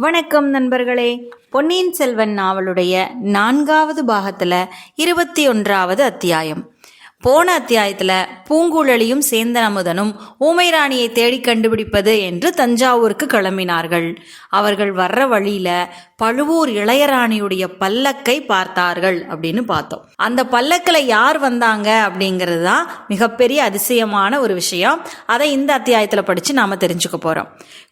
வணக்கம் நண்பர்களே. பொன்னியின் செல்வன் நாவலுடைய நான்காவது பாகத்துல இருபத்தி ஒன்றாவது அத்தியாயம். போன அத்தியாயத்துல பூங்குழலியும் சேந்தன் அமுதனும் தேடி கண்டுபிடிப்பது என்று தஞ்சாவூருக்கு கிளம்பினார்கள். அவர்கள் வர்ற வழியில பழுவூர் இளையராணியுடைய பல்லக்கை பார்த்தார்கள் அப்படின்னு பார்த்தோம். அந்த பல்லக்கில் யார் வந்தாங்க அப்படிங்கிறது தான் மிகப்பெரிய அதிசயமான ஒரு விஷயம். அதை இந்த அத்தியாயத்தில் படித்து நாம் தெரிஞ்சுக்க போகிறோம்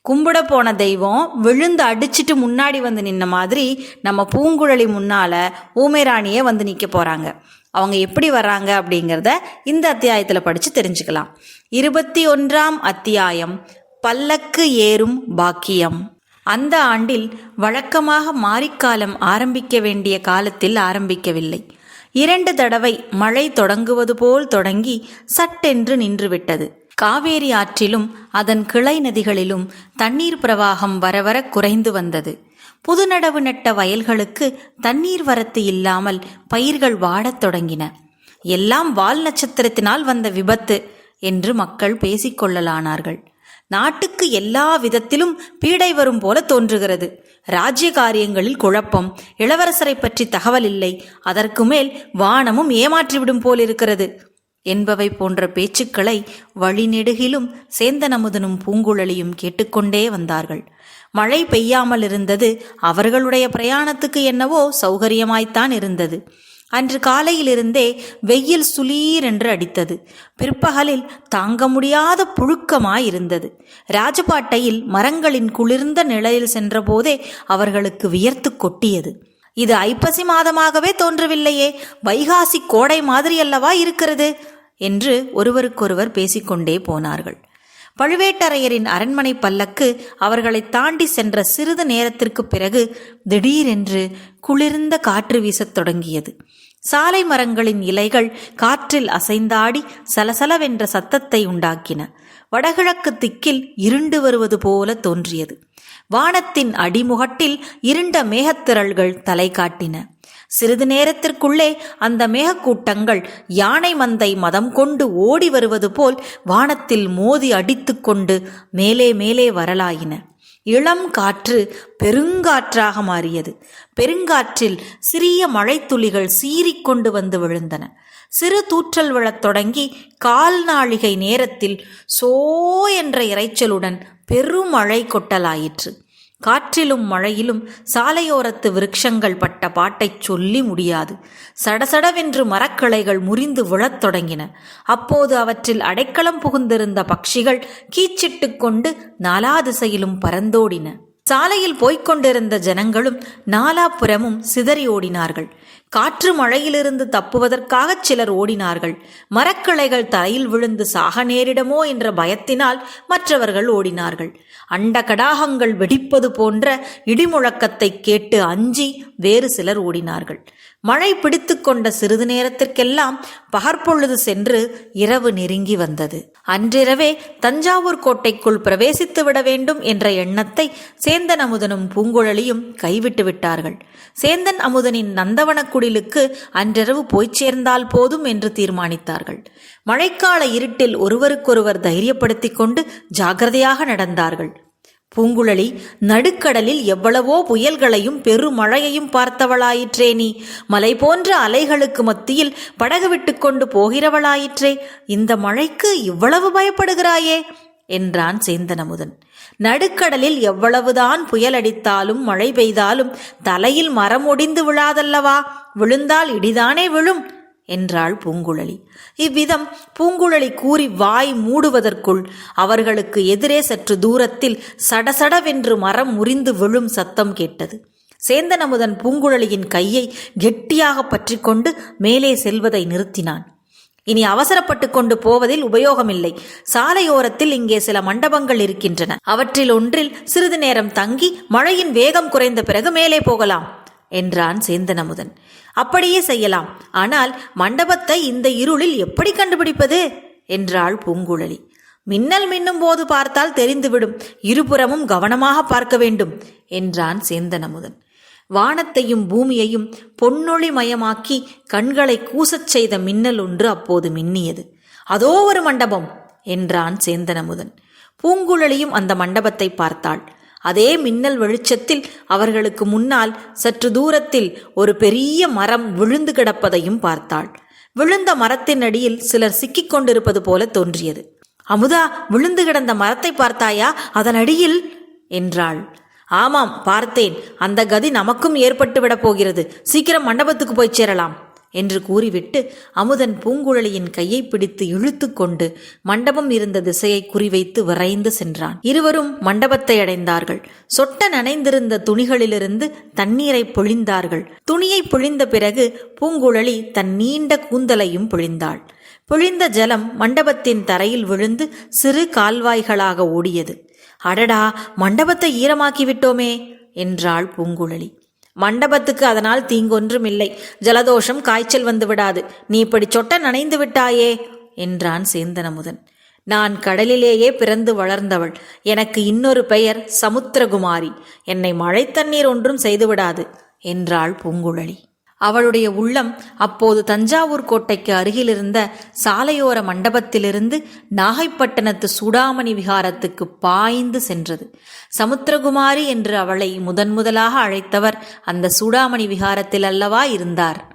கும்பிட போன தெய்வம் விழுந்து அடிச்சிட்டு முன்னாடி வந்து நின்ன மாதிரி நம்ம பூங்குழலி முன்னால ஊமைராணியே வந்து நிற்க போகிறாங்க அவங்க எப்படி வர்றாங்க அப்படிங்கிறத இந்த அத்தியாயத்தில் படித்து தெரிஞ்சுக்கலாம். இருபத்தி ஒன்றாம் அத்தியாயம் பல்லக்கு ஏறும் பாக்கியம். அந்த ஆண்டில் வழக்கமாக மாரிக்காலம் ஆரம்பிக்க வேண்டிய காலத்தில் ஆரம்பிக்கவில்லை. இரண்டு தடவை மழை தொடங்குவது போல் தொடங்கி சட்டென்று நின்றுவிட்டது. காவேரி ஆற்றிலும் அதன் கிளை நதிகளிலும் தண்ணீர் பிரவாகம் வரவர குறைந்து வந்தது. புதுநடவு நட்ட வயல்களுக்கு தண்ணீர் வரத்து இல்லாமல் பயிர்கள் வாடத் தொடங்கின. எல்லாம் வால் நட்சத்திரத்தினால் வந்த விபத்து என்று மக்கள் பேசிக்கொள்ளலானார்கள் நாட்டுக்கு எல்லா விதத்திலும் பீடை வரும் போல தோன்றுகிறது. ராஜ்ய காரியங்களில் குழப்பம் இளவரசரை பற்றி தகவல் இல்லை. அதற்கு மேல் வானமும் ஏமாற்றிவிடும் போல் இருக்கிறது என்பவை போன்ற பேச்சுக்களை வழிநெடுகிலும் சேந்தனமுதனும் பூங்குழலியும் கேட்டுக்கொண்டே வந்தார்கள். மழை பெய்யாமல் இருந்தது அவர்களுடைய பிரயாணத்துக்கு என்னவோ சௌகரியமாய்த்தான் இருந்தது. அன்று காலையிலிருந்தே வெயில் சுளீர் என்று அடித்தது. பிற்பகலில் தாங்க முடியாத புழுக்கமாயிருந்தது. ராஜபாட்டையில் மரங்களின் குளிர்ந்த நிழலில் சென்றபோதே அவர்களுக்கு வியர்த்து கொட்டியது. இது ஐப்பசி மாதமாகவே தோன்றவில்லையே. வைகாசி கோடை மாதிரி அல்லவா இருக்கிறது? என்று ஒருவருக்கொருவர் பேசிக்கொண்டே போனார்கள். பழுவேட்டரையரின் அரண்மனை பல்லக்கு அவர்களை தாண்டி சென்ற சிறிது நேரத்திற்கு பிறகு திடீரென்று குளிர்ந்த காற்று வீசத் தொடங்கியது. சாலை மரங்களின் இலைகள் காற்றில் அசைந்தாடி சலசலவென்ற சத்தத்தை உண்டாக்கின. வடகிழக்கு திக்கில் இருண்டு வருவது போல தோன்றியது. வானத்தின் அடிமுகட்டில் இருண்ட மேகத்திரள்கள் தலை காட்டின. சிறிது நேரத்திற்குள்ளே அந்த மேகக்கூட்டங்கள் யானை மந்தை மதம் கொண்டு ஓடி வருவது போல் வானத்தில் மோதி அடித்துக்கொண்டு மேலே மேலே வரலாயின. இளம் காற்று பெருங்காற்றாக மாறியது. பெருங்காற்றில் சிறிய மழைத்துளிகள் சீறிக்கொண்டு வந்து விழுந்தன. சிறு தூற்றல் விழத் தொடங்கி கால்நாழிகை நேரத்தில் சோ என்ற இறைச்சலுடன் பெருமழை கொட்டலாயிற்று. காற்றிலும் மழையிலும் சாலையோரத்து விருட்சங்கள் பட்ட பாட்டைச் சொல்லி முடியாது. சடசடவென்று மரக்கிளைகள் முறிந்து விழத் தொடங்கின. அப்போது அவற்றில் அடைக்கலம் புகுந்திருந்த பட்சிகள் கீச்சிட்டு கொண்டு நாலா திசையிலும் பறந்தோடின. சாலையில் போய்க் கொண்டிருந்த ஜனங்களும் நாலாபுறமும் சிதறி ஓடினார்கள். காற்று மழையிலிருந்து தப்புவதற்காக சிலர் ஓடினார்கள். மரக்கிளைகள் தலையில் விழுந்து சாக நேரிடமோ என்ற பயத்தினால் மற்றவர்கள் ஓடினார்கள். அண்ட கடாகங்கள் வெடிப்பது போன்ற இடிமுழக்கத்தை கேட்டு அஞ்சி வேறு சிலர் ஓடினார்கள். மழை பிடித்து கொண்ட சிறிது நேரத்திற்கெல்லாம் பகற்பொழுது சென்று இரவு நெருங்கி வந்தது. அன்றிரவே தஞ்சாவூர் கோட்டைக்குள் பிரவேசித்து விட வேண்டும் என்ற எண்ணத்தை சேந்தன் அமுதனும் பூங்குழலியும் கைவிட்டு விட்டார்கள். சேந்தன் அமுதனின் நந்தவன குடிலுக்கு அன்றிரவு போய்ச் சேர்ந்தால் போதும் என்று தீர்மானித்தார்கள். மழைக்கால இருட்டில் ஒருவருக்கொருவர் தைரியப்படுத்திக் கொண்டு ஜாகிரதையாக நடந்தார்கள். பூங்குழலி நடுக்கடலில் எவ்வளவோ புயல்களையும் பெருமழையையும் பார்த்தவளாயிற்றே நீ. மலை போன்ற அலைகளுக்கு மத்தியில் படகு விட்டுக்கொண்டு போகிறவளாயிற்றே. இந்த மழைக்கு இவ்வளவு பயப்படுகிறாயே? என்றான் சேந்தனமுதன். நடுக்கடலில் எவ்வளவுதான் புயல் அடித்தாலும் மழை பெய்தாலும் தலையில் மரம் ஒடிந்து விழாதல்லவா? விழுந்தால் இடிதானே விழும்? என்றாள் பூங்குழலி. இவ்விதம் பூங்குழலி கூறி வாய் மூடுவதற்குள் அவர்களுக்கு எதிரே சற்று தூரத்தில் சடசடவென்று மரம் முறிந்து விழும் சத்தம் கேட்டது. சேந்தனமுதன் பூங்குழலியின் கையை கெட்டியாக பற்றிக்கொண்டு மேலே செல்வதை நிறுத்தினான். இனி அவசரப்பட்டு கொண்டு போவதில் உபயோகமில்லை. சாலையோரத்தில் இங்கே சில மண்டபங்கள் இருக்கின்றன. அவற்றில் ஒன்றில் சிறிது நேரம் தங்கி மழையின் வேகம் குறைந்த பிறகு மேலே போகலாம் என்றான் சேந்தனமுதன். அப்படியே செய்யலாம். ஆனால் மண்டபத்தை இந்த இருளில் எப்படி கண்டுபிடிப்பது? என்றாள் பூங்குழலி. மின்னல் மின்னும் போது பார்த்தால் தெரிந்துவிடும். இருபுறமும் கவனமாக பார்க்க வேண்டும் என்றான் சேந்தனமுதன். வானத்தையும் பூமியையும் பொன்னொழிமயமாக்கி கண்களை கூசச் செய்த மின்னல் ஒன்று அப்போது மின்னியது. அதோ ஒரு மண்டபம் என்றான் சேந்தனமுதன். பூங்குழலியும் அந்த மண்டபத்தை பார்த்தாள். அதே மின்னல் வெளிச்சத்தில் அவர்களுக்கு முன்னால் சற்று தூரத்தில் ஒரு பெரிய மரம் விழுந்து கிடப்பதையும் பார்த்தாள். விழுந்த மரத்தின் அடியில் சிலர் சிக்கிக் கொண்டிருப்பது போல தோன்றியது. அமுதா விழுந்து கிடந்த மரத்தை பார்த்தாயா? அதன் அடியில் என்றாள். ஆமாம் பார்த்தேன். அந்த கதி நமக்கும் ஏற்பட்டு விடப் போகிறது. சீக்கிரம் மண்டபத்துக்கு போய் சேரலாம் என்று கூறிவிட்டு அமுதன் பூங்குழலியின் கையை பிடித்து இழுத்து கொண்டு மண்டபம் இருந்த திசையை குறிவைத்து விரைந்து சென்றான். இருவரும் மண்டபத்தை அடைந்தார்கள். சொட்ட நனைந்திருந்த துணிகளிலிருந்து தண்ணீரை பொழிந்தார்கள். துணியை பொழிந்த பிறகு பூங்குழலி தன் நீண்ட கூந்தலையும் பொழிந்தாள். பொழிந்த ஜலம் மண்டபத்தின் தரையில் விழுந்து சிறு கால்வாய்களாக ஓடியது. அடடா மண்டபத்தை ஈரமாக்கி விட்டோமே என்றாள் பூங்குழலி. மண்டபத்துக்கு அதனால் தீங்கொன்றும் இல்லை ஜலதோஷம் காய்ச்சல் வந்து விடாது நீ இப்படி சொட்ட நனைந்து விட்டாயே என்றான் சேந்தனமுதன். நான் கடலிலேயே பிறந்து வளர்ந்தவள். எனக்கு இன்னொரு பெயர் சமுத்திரகுமாரி. என்னை மழை தண்ணீர் ஒன்றும் செய்துவிடாது என்றாள் பூங்குழலி. அவளுடைய உள்ளம் அப்போது தஞ்சாவூர் கோட்டைக்கு அருகிலிருந்த சாலையோர மண்டபத்திலிருந்து நாகைப்பட்டினத்து சூடாமணி விகாரத்துக்கு பாய்ந்து சென்றது. சமுத்திரகுமாரி என்று அவளை முதன் முதலாக அழைத்தவர் அந்த சூடாமணி விகாரத்தில் அல்லவா இருந்தார்.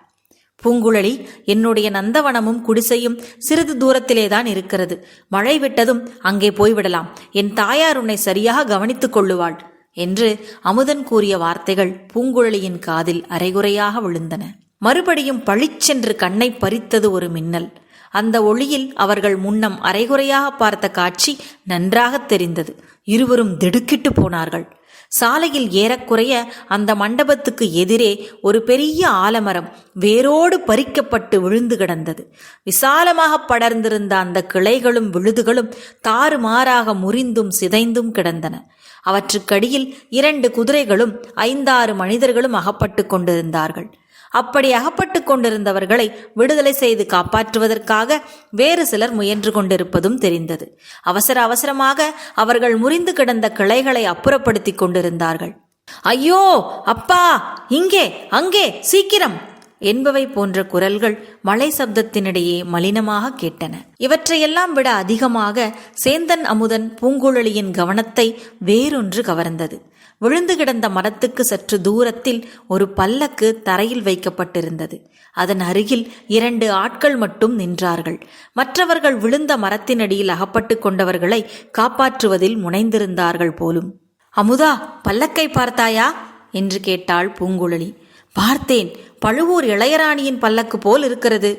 பூங்குழலி என்னுடைய நந்தவனமும் குடிசையும் சிறிது தூரத்திலேதான் இருக்கிறது. மழை விட்டதும் அங்கே போய்விடலாம். என் தாயார் உன்னை சரியாக கவனித்துக் கொள்ளுவாள். என்று அமுதன் கூறிய வார்த்தைகள் பூங்குழலியின் காதில் அரைகுறையாக விழுந்தன. மறுபடியும் பளிச்சென்று கண்ணை பறித்தது ஒரு மின்னல். அந்த ஒளியில் அவர்கள் முன்னம் அரைகுறையாக பார்த்த காட்சி நன்றாக தெரிந்தது. இருவரும் திடுக்கிட்டு போனார்கள். சாலையில் ஏறக்குறைய அந்த மண்டபத்துக்கு எதிரே ஒரு பெரிய ஆலமரம் வேரோடு பறிக்கப்பட்டு விழுந்து கிடந்தது. விசாலமாக படர்ந்திருந்த அந்த கிளைகளும் விழுதுகளும் தாறுமாறாக முறிந்தும் சிதைந்தும் கிடந்தன. அவற்றுக்கடியில் இரண்டு குதிரைகளும் ஐந்தாறு மனிதர்களும் அகப்பட்டு கொண்டிருந்தார்கள். அப்படி அகப்பட்டு கொண்டிருந்தவர்களை விடுதலை செய்து காப்பாற்றுவதற்காக வேறு சிலர் முயன்று கொண்டிருப்பதும் தெரிந்தது. அவசர அவசரமாக அவர்கள் முறிந்து கிடந்த கிளைகளை அப்புறப்படுத்தி கொண்டிருந்தார்கள். ஐயோ! அப்பா! இங்கே! அங்கே! சீக்கிரம்! என்பவை போன்ற குரல்கள் மலை சப்தத்தினிடையே மலினமாக கேட்டன. இவற்றையெல்லாம் விட அதிகமாக சேந்தன் அமுதன் பூங்குழலியின் கவனத்தை வேறொன்று கவர்ந்தது. விழுந்து கிடந்த மரத்துக்கு சற்று தூரத்தில் ஒரு பல்லக்கு தரையில் வைக்கப்பட்டிருந்தது. அதன் அருகில் இரண்டு ஆட்கள் மட்டும் நின்றார்கள். மற்றவர்கள் விழுந்த மரத்தினடியில் அகப்பட்டு கொண்டவர்களை காப்பாற்றுவதில் முனைந்திருந்தார்கள் போலும். அமுதா பல்லக்கை பார்த்தாயா? என்று கேட்டாள் பூங்குழலி. பார்த்தேன். பழுவூர் இளையராணியின் பல்லக்கு போல் இருக்கிறது.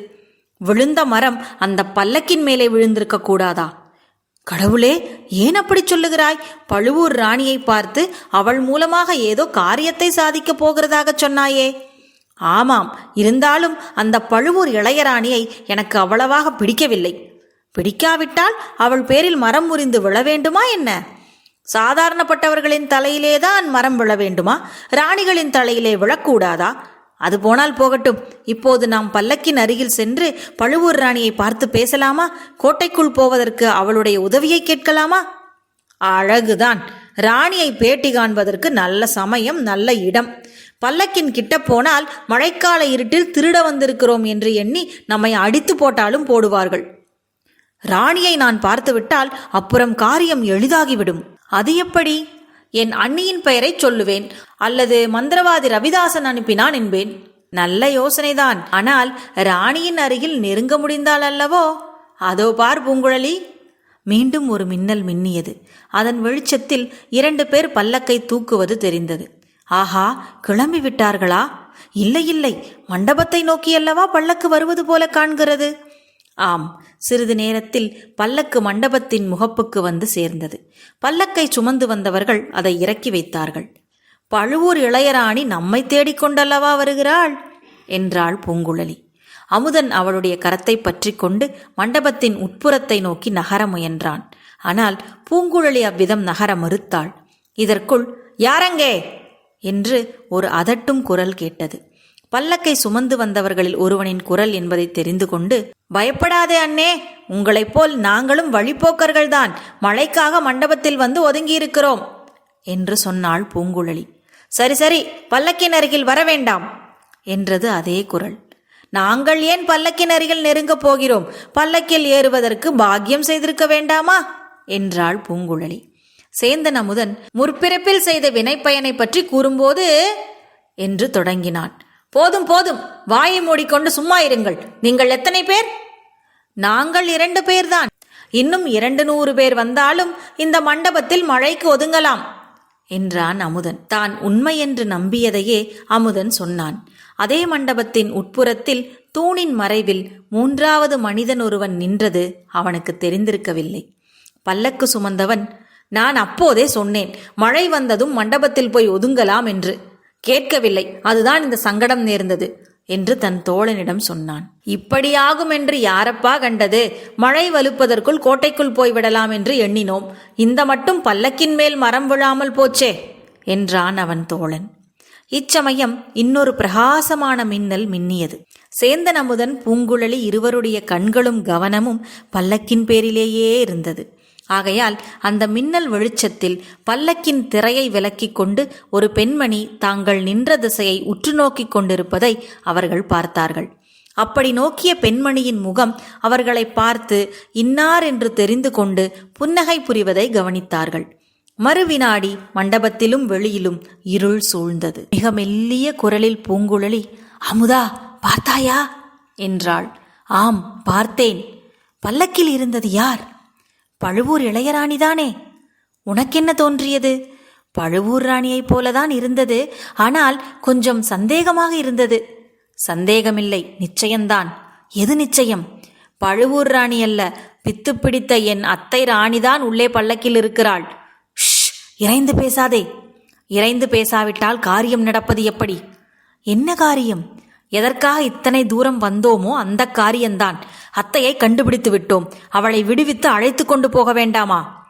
விழுந்த மரம் அந்த பல்லக்கின் மேலே விழுந்திருக்க கூடாதா? கடவுளே ஏன் அப்படி சொல்லுகிறாய்? பழுவூர் ராணியை பார்த்து அவள் மூலமாக ஏதோ காரியத்தை சாதிக்கப் போகிறதாக சொன்னாயே. ஆமாம் இருந்தாலும் அந்த பழுவூர் இளையராணியை எனக்கு அவ்வளவாக பிடிக்கவில்லை. பிடிக்காவிட்டால் அவள் பேரில் மரம் முறிந்து விழ வேண்டுமா என்ன? சாதாரணப்பட்டவர்களின் தலையிலேதான் மரம் விழ வேண்டுமா? ராணிகளின் தலையிலே விழக்கூடாதா? அது போனால் போகட்டும். இப்போது நாம் பல்லக்கின் அருகில் சென்று பழுவூர் ராணியை பார்த்து பேசலாமா? கோட்டைக்குள் போவதற்கு அவளுடைய உதவியை கேட்கலாமா? அழகுதான். ராணியை பேட்டி காண்பதற்கு நல்ல சமயம் நல்ல இடம். பல்லக்கின் கிட்ட போனால் மழைக்கால இருட்டில் திருட வந்திருக்கிறோம் என்று எண்ணி நம்மை அடித்து போட்டாலும் போடுவார்கள். ராணியை நான் பார்த்துவிட்டால் அப்புறம் காரியம் எளிதாகிவிடும். அது எப்படி? என் அண்ணியின் பெயரை சொல்லுவேன். அல்லது மந்திரவாதி ரவிதாசன் அனுப்பினான் என்பேன். நல்ல யோசனைதான். ஆனால் ராணியின் அருகில் நெருங்க முடிந்தால் அல்லவோ? அதோ பார் பூங்குழலி. மீண்டும் ஒரு மின்னல் மின்னியது. அதன் வெளிச்சத்தில் இரண்டு பேர் பல்லக்கை தூக்குவது தெரிந்தது. ஆஹா கிளம்பி விட்டார்களா? இல்லை இல்லை. மண்டபத்தை நோக்கியல்லவா பல்லக்கு வருவது போல காண்கிறது? ஆம் சிறிது நேரத்தில் பல்லக்கு மண்டபத்தின் முகப்புக்கு வந்து சேர்ந்தது. பல்லக்கை சுமந்து வந்தவர்கள் அதை இறக்கி வைத்தார்கள். பழுவூர் இளையராணி நம்மை தேடிக்கொண்டல்லவா வருகிறாள்? என்றாள் பூங்குழலி. அமுதன் அவளுடைய கரத்தை பற்றி கொண்டு மண்டபத்தின் உட்புறத்தை நோக்கி நகர முயன்றான். ஆனால் பூங்குழலி அவ்விதம் நகர மறுத்தாள். இதற்குள் யாரங்கே என்று ஒரு அதட்டும் குரல் கேட்டது. பல்லக்கை சுமந்து வந்தவர்களில் ஒருவனின் குரல் என்பதை தெரிந்து கொண்டு பயப்படாதே அண்ணே உங்களைப் போல் நாங்களும் வழிபோக்கர்கள்தான் மழைக்காக மண்டபத்தில் வந்து ஒதுங்கியிருக்கிறோம் என்று சொன்னாள் பூங்குழலி. சரி சரி பல்லக்கின் அருகில் வர வேண்டாம் என்றது அதே குரல். நாங்கள் ஏன் பல்லக்கின் அருகில் நெருங்கப் போகிறோம்? பல்லக்கில் ஏறுவதற்கு பாக்கியம் செய்திருக்க வேண்டாமா? என்றாள் பூங்குழலி. சேந்தன் அமுதன் முற்பிறப்பில் செய்த வினைப்பயனை பற்றி கூறும்போது என்று தொடங்கினான். போதும் போதும். வாயை மூடிக்கொண்டு சும்மா இருங்கள். நீங்கள் எத்தனை பேர்? நாங்கள் இரண்டு பேர்தான். இன்னும் இரண்டு நூறு பேர் வந்தாலும் இந்த மண்டபத்தில் மழைக்கு ஒதுங்கலாம் என்றான் அமுதன். தான் உண்மை என்று நம்பியதையே அமுதன் சொன்னான். அதே மண்டபத்தின் உட்புறத்தில் தூணின் மறைவில் மூன்றாவது மனிதன் ஒருவன் நின்றது அவனுக்கு தெரிந்திருக்கவில்லை. பல்லக்கு சுமந்தவன் நான் அப்போதே சொன்னேன் மழை வந்ததும் மண்டபத்தில் போய் ஒதுங்கலாம் என்று. கேட்கவில்லை. அதுதான் இந்த சங்கடம் நேர்ந்தது என்று தன் தோழனிடம் சொன்னான். இப்படியாகும் என்று யாரப்பா கண்டது? மழை வலுப்பதற்குள் கோட்டைக்குள் போய்விடலாம் என்று எண்ணினோம். இந்த மட்டும் பல்லக்கின் மேல் மரம் விழாமல் போச்சே என்றான் அவன் தோழன். இச்சமயம் இன்னொரு பிரகாசமான மின்னல் மின்னியது. சேந்தன் அமுதன் பூங்குழலி இருவருடைய கண்களும் கவனமும் பல்லக்கின் பேரிலேயே இருந்தது. ஆகையால் அந்த மின்னல் வெளிச்சத்தில் பல்லக்கின் திரையை விலக்கிக் கொண்டு ஒரு பெண்மணி தாங்கள் நின்ற திசையை உற்று நோக்கிக் கொண்டிருப்பதை அவர்கள் பார்த்தார்கள். அப்படி நோக்கிய பெண்மணியின் முகம் அவர்களை பார்த்து இன்னார் என்று தெரிந்து கொண்டு புன்னகை புரிவதை கவனித்தார்கள். மறுவினாடி மண்டபத்திலும் வெளியிலும் இருள் சூழ்ந்தது. மிக மெல்லிய குரலில் பூங்குழலி அமுதா பார்த்தாயா? என்றாள். ஆம் பார்த்தேன். பல்லக்கில் இருந்தது யார்? பழுவூர் இளையராணிதானே உனக்கென்ன தோன்றியது? பழுவூர் ராணியைப் போலதான் இருந்தது. ஆனால் கொஞ்சம் சந்தேகமாக இருந்தது. சந்தேகமில்லை நிச்சயம்தான். எது நிச்சயம்? பழுவூர் ராணி அல்ல பித்து பிடித்த என் அத்தை ராணிதான் உள்ளே பல்லக்கில் இருக்கிறாள். ஷ் இறைந்து பேசாதே. இறைந்து பேசாவிட்டால் காரியம் நடப்பது எப்படி? என்ன காரியம்? எதற்காக இத்தனை தூரம் வந்தோமோ அந்த காரியம்தான். அத்தையை கண்டுபிடித்து விட்டோம். அவளை விடுவித்து அழைத்து கொண்டு போக வேண்டாமா?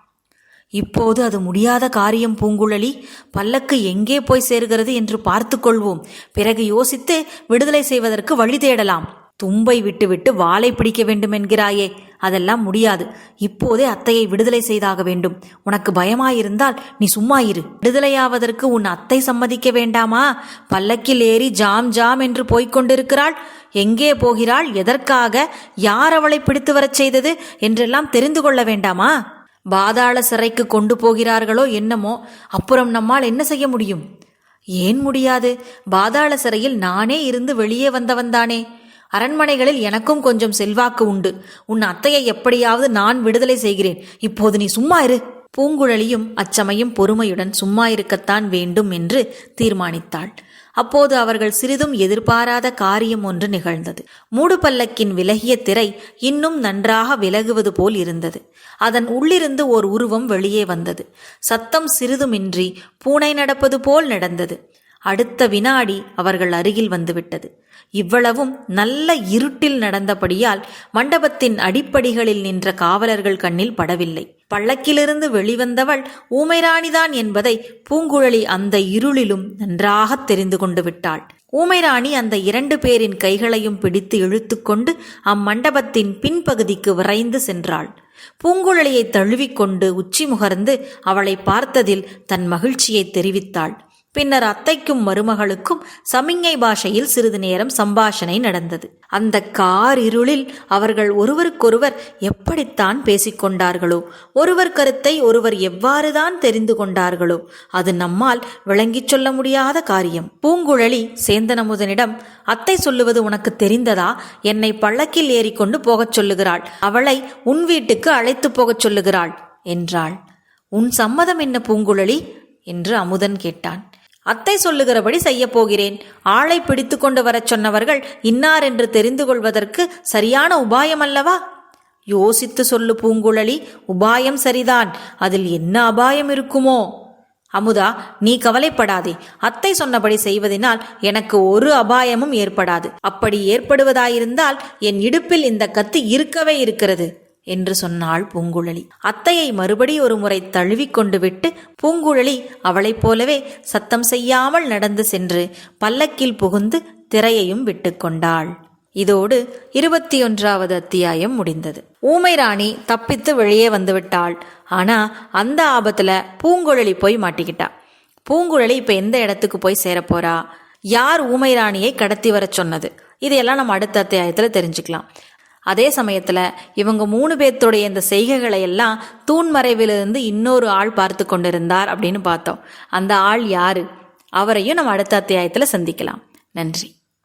இப்போது அது முடியாத காரியம் பூங்குழலி. பல்லக்கு எங்கே போய் சேர்கிறது என்று பார்த்து கொள்வோம். பிறகு யோசித்து விடுதலை செய்வதற்கு வழி தேடலாம். தும்பை விட்டுவிட்டு வாளை பிடிக்க வேண்டும் என்கிறாயே. அதெல்லாம் முடியாது. இப்போதே அத்தையை விடுதலை செய்தாக வேண்டும். உனக்கு பயமாயிருந்தால் நீ சும்மா இரு. விடுதலையாவதற்கு உன் அத்தை சம்மதிக்க வேண்டாமா? பல்லக்கில் ஏறி ஜாம் ஜாம் என்று போய்க் கொண்டிருக்கிறாள். எங்கே போகிறாள்? எதற்காக? யார் அவளை பிடித்து வரச் செய்தது? என்றெல்லாம் தெரிந்து கொள்ள வேண்டாமா? பாதாள சிறைக்கு கொண்டு போகிறார்களோ என்னமோ? அப்புறம் நம்மால் என்ன செய்ய முடியும்? ஏன் முடியாது? பாதாள சிறையில் நானே இருந்து வெளியே வந்தவன்தானே அரண்மனைகளில் எனக்கும் கொஞ்சம் செல்வாக்கு உண்டு. உன் அத்தையை எப்படியாவது நான் விடுதலை செய்கிறேன். இப்போது நீ சும்மா இரு. பூங்குழலியும் அச்சமயம் பொறுமையுடன் சும்மா இருக்கத்தான் வேண்டும் என்று தீர்மானித்தாள். அப்போது அவர்கள் சிறிதும் எதிர்பாராத காரியம் ஒன்று நிகழ்ந்தது. மூடு பல்லக்கின் விலகிய திரை இன்னும் நன்றாக விலகுவது போல் இருந்தது. அதன் உள்ளிருந்து ஓர் உருவம் வெளியே வந்தது. சத்தம் சிறிதுமின்றி பூனை நடப்பது போல் நடந்தது. அடுத்த வினாடி அவர்கள் அருகில் வந்துவிட்டது. இவ்வளவும் நல்ல இருட்டில் நடந்தபடியால் மண்டபத்தின் அடிப்படிகளில் நின்ற காவலர்கள் கண்ணில் படவில்லை. பள்ளக்கிலிருந்து வெளிவந்தவள் ஊமைராணிதான் என்பதை பூங்குழலி அந்த இருளிலும் நன்றாக தெரிந்து கொண்டு விட்டாள். ஊமைராணி அந்த இரண்டு பேரின் கைகளையும் பிடித்து இழுத்துக்கொண்டு அம்மண்டபத்தின் பின்பகுதிக்கு விரைந்து சென்றாள். பூங்குழலியை தழுவிக்கொண்டு உச்சி முகர்ந்து அவளை பார்த்ததில் தன் மகிழ்ச்சியை தெரிவித்தாள். பின்னர் அத்தைக்கும் மருமகளுக்கும் சமிங்கை பாஷையில் சிறிது நேரம் சம்பாஷணை நடந்தது. அந்த கார் இருளில் அவர்கள் ஒருவருக்கொருவர் எப்படித்தான் பேசிக்கொண்டார்களோ ஒருவர் கருத்தை ஒருவர் எவ்வாறுதான் தெரிந்து கொண்டார்களோ அது நம்மால் விளங்கிச் சொல்ல முடியாத காரியம். பூங்குழலி சேந்தனமுதனிடம் அத்தை சொல்லுவது உனக்கு தெரிந்ததா? என்னை பள்ளக்கில் ஏறிக்கொண்டு போகச் சொல்லுகிறாள். அவளை உன் வீட்டுக்கு அழைத்து போகச் சொல்லுகிறாள் என்றாள். உன் சம்மதம் என்ன பூங்குழலி? என்று அமுதன் கேட்டான். அத்தை சொல்லுகிறபடி செய்யப்போகிறேன். ஆளை பிடித்து கொண்டு வரச் சொன்னவர்கள் இன்னார் என்று தெரிந்து கொள்வதற்கு சரியான உபாயம் அல்லவா? யோசித்து சொல்லு பூங்குழலி உபாயம் சரிதான். அதில் என்ன அபாயம் இருக்குமோ? அமுதா நீ கவலைப்படாதே. அத்தை சொன்னபடி செய்வதனால் எனக்கு ஒரு அபாயமும் ஏற்படாது. அப்படி ஏற்படுவதாயிருந்தால் என் இடுப்பில் இந்த கத்தி இருக்கவே இருக்கிறது. என்று சொன்னாள் பூங்குழலி. அத்தையை மறுபடி ஒரு முறை தழுவிக்கொண்டு விட்டு பூங்குழலி அவளைப் போலவே சத்தம் செய்யாமல் நடந்து சென்று பல்லக்கில் புகுந்து திரையையும் விட்டுக்கொண்டாள் இதோடு இருபத்தி ஒன்றாவது அத்தியாயம் முடிந்தது. ஊமை ராணி தப்பித்து வெளியே வந்துவிட்டாள் ஆனா அந்த ஆபத்துல பூங்குழலி போய் மாட்டிக்கிட்டா. பூங்குழலி இப்ப எந்த இடத்துக்கு போய் சேரப்போறா யார் ஊமை ராணியை கடத்தி வரச் சொன்னது? இதையெல்லாம் நம்ம அடுத்த அத்தியாயத்துல தெரிஞ்சுக்கலாம். அதே சமயத்தில் இவங்க மூணு பேர்த்துடைய இந்த செய்கைகளை எல்லாம் தூண் மறைவிலிருந்து இன்னொரு ஆள் பார்த்து கொண்டிருந்தார் அப்படின்னு பார்த்தோம். அந்த ஆள் யாரு? அவரையும் நம்ம அடுத்த அத்தியாயத்தில் சந்திக்கலாம். நன்றி.